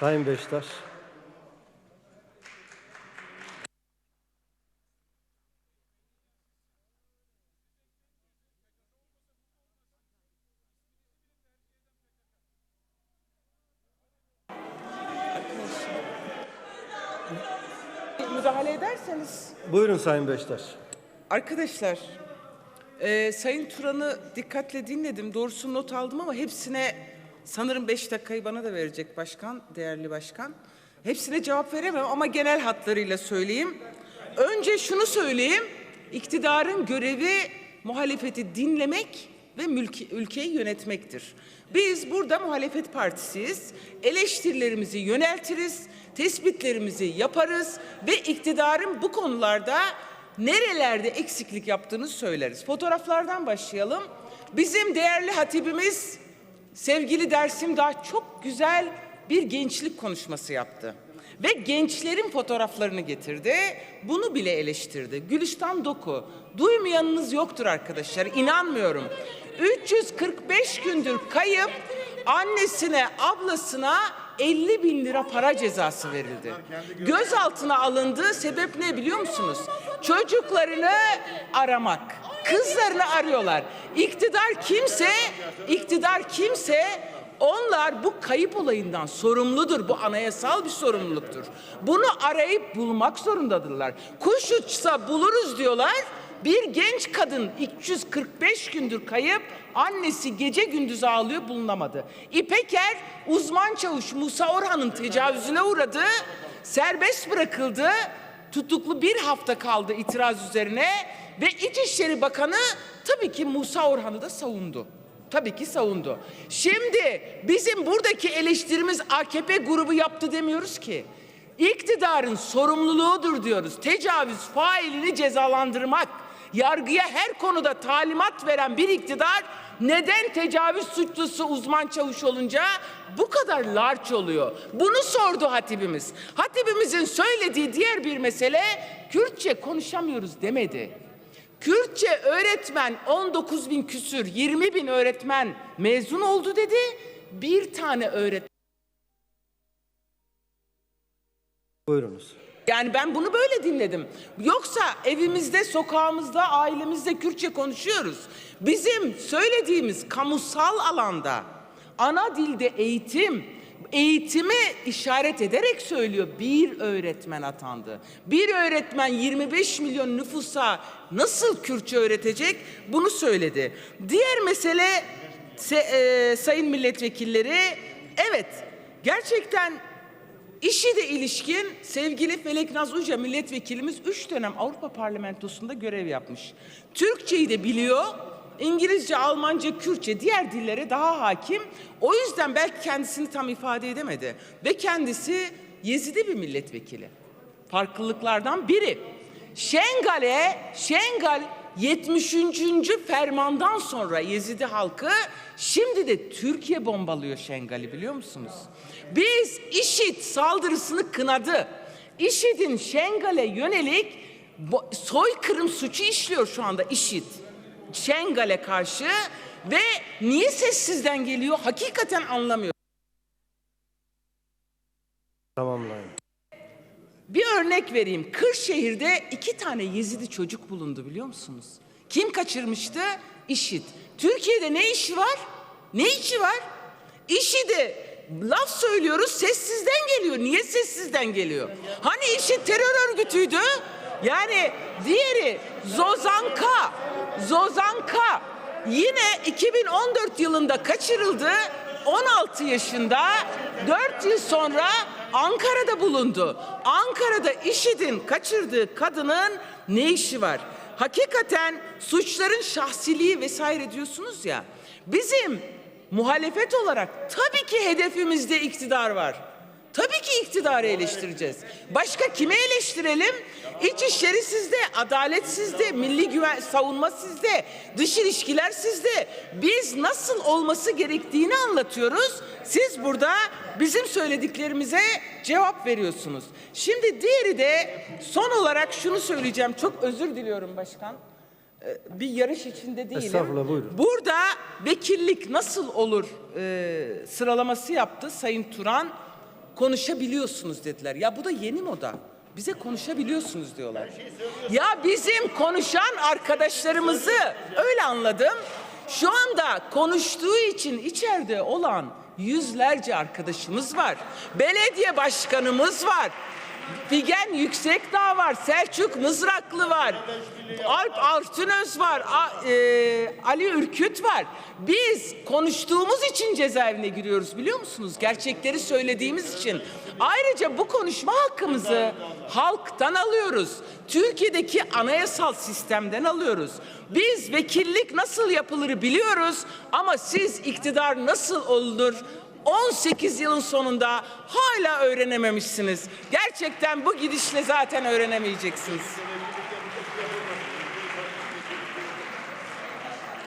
Sayın Beştaş. Müdahale ederseniz. Buyurun Sayın Beştaş. Arkadaşlar, e, Sayın Turan'ı dikkatle dinledim. Doğrusu not aldım ama hepsine sanırım beş dakikayı bana da verecek başkan, değerli başkan. Hepsine cevap veremem ama genel hatlarıyla söyleyeyim. Önce şunu söyleyeyim. İktidarın görevi muhalefeti dinlemek ve mülki, ülkeyi yönetmektir. Biz burada muhalefet partisiyiz. Eleştirilerimizi yöneltiriz, tespitlerimizi yaparız ve iktidarın bu konularda nerelerde eksiklik yaptığını söyleriz. Fotoğraflardan başlayalım. Bizim değerli hatibimiz sevgili Dersim daha çok güzel bir gençlik konuşması yaptı. Ve gençlerin fotoğraflarını getirdi. Bunu bile eleştirdi. Gülistan Doku. Duymayanınız yoktur arkadaşlar. İnanmıyorum. 345 gündür kayıp annesine, ablasına 50 bin lira para cezası verildi. Gözaltına alındığı sebep ne biliyor musunuz? Çocuklarını aramak. Kızlarını arıyorlar. İktidar kimse, iktidar kimse onlar bu kayıp olayından sorumludur. Bu anayasal bir sorumluluktur. Bunu arayıp bulmak zorundadırlar. Kuş uçsa buluruz diyorlar. Bir genç kadın 345 gündür kayıp, annesi gece gündüz ağlıyor bulunamadı. İpeker uzman çavuş Musa Orhan'ın tecavüzüne uğradı, serbest bırakıldı, tutuklu bir hafta kaldı itiraz üzerine ve İçişleri Bakanı tabii ki Musa Orhan'ı da savundu. Tabii ki savundu. Şimdi bizim buradaki eleştirimiz AKP grubu yaptı demiyoruz ki. İktidarın sorumluluğudur diyoruz. Tecavüz failini cezalandırmak. Yargıya her konuda talimat veren bir iktidar neden tecavüz suçlusu uzman çavuş olunca bu kadar larç oluyor? Bunu sordu hatibimiz. Hatibimizin söylediği diğer bir mesele Kürtçe konuşamıyoruz demedi. Kürtçe öğretmen 19 bin küsür 20 bin öğretmen mezun oldu dedi. Bir tane öğretmen Buyurunuz. Yani ben bunu böyle dinledim. Yoksa evimizde, sokağımızda, ailemizde Kürtçe konuşuyoruz. Bizim söylediğimiz kamusal alanda ana dilde eğitim, eğitimi işaret ederek söylüyor. Bir öğretmen atandı. Bir öğretmen 25 milyon nüfusa nasıl Kürtçe öğretecek? Bunu söyledi. Diğer mesele se- e, sayın milletvekilleri evet gerçekten İşi de ilişkin sevgili Felek Naz Uca milletvekilimiz üç dönem Avrupa Parlamentosu'nda görev yapmış. Türkçeyi de biliyor, İngilizce, Almanca, Kürtçe diğer dillere daha hakim. O yüzden belki kendisini tam ifade edemedi. Ve kendisi Yezidi bir milletvekili. Farklılıklardan biri. Şengal'e, Şengal 70. fermandan sonra Yezidi halkı şimdi de Türkiye bombalıyor Şengal'i biliyor musunuz? Biz IŞİD saldırısını kınadı. IŞİD'in Şengal'e yönelik soykırım suçu işliyor şu anda IŞİD. Şengal'e karşı ve niye sessizden geliyor hakikaten anlamıyorum. Tamamlayın. Bir örnek vereyim. Kırşehir'de iki tane Yezidi çocuk bulundu biliyor musunuz? Kim kaçırmıştı? İşit. Türkiye'de ne işi var? Ne işi var? İşidi laf söylüyoruz sessizden geliyor. Niye sessizden geliyor? Hani işi terör örgütüydü? Yani diğeri Zozanka. Zozanka yine 2014 yılında kaçırıldı. 16 yaşında 4 yıl sonra Ankara'da bulundu. Ankara'da IŞİD'in kaçırdığı kadının ne işi var? Hakikaten suçların şahsiliği vesaire diyorsunuz ya. Bizim muhalefet olarak tabii ki hedefimizde iktidar var. Tabii ki iktidarı eleştireceğiz. Başka kimi eleştirelim? İçişleri sizde, adalet sizde, milli güven savunma sizde, dış ilişkiler sizde. Biz nasıl olması gerektiğini anlatıyoruz. Siz burada bizim söylediklerimize cevap veriyorsunuz. Şimdi diğeri de son olarak şunu söyleyeceğim. Çok özür diliyorum başkan. Ee, Bir yarış içinde değilim. Estağfurullah, buyurun. Burada vekillik nasıl olur e, sıralaması yaptı Sayın Turan. Konuşabiliyorsunuz dediler. Ya bu da yeni moda. Bize konuşabiliyorsunuz diyorlar. Ya bizim konuşan arkadaşlarımızı öyle anladım. Şu anda konuştuğu için içeride olan yüzlerce arkadaşımız var. Belediye başkanımız var. Figen Yüksekdağ var, Selçuk Mızraklı var, Alp Altınöz var, A- e, Ali Ürküt var. Biz konuştuğumuz için cezaevine giriyoruz biliyor musunuz? Gerçekleri söylediğimiz için. Ayrıca bu konuşma hakkımızı halktan alıyoruz. Türkiye'deki anayasal sistemden alıyoruz. Biz vekillik nasıl yapılır biliyoruz ama siz iktidar nasıl olur 18 yılın sonunda hala öğrenememişsiniz. Gerçekten bu gidişle zaten öğrenemeyeceksiniz.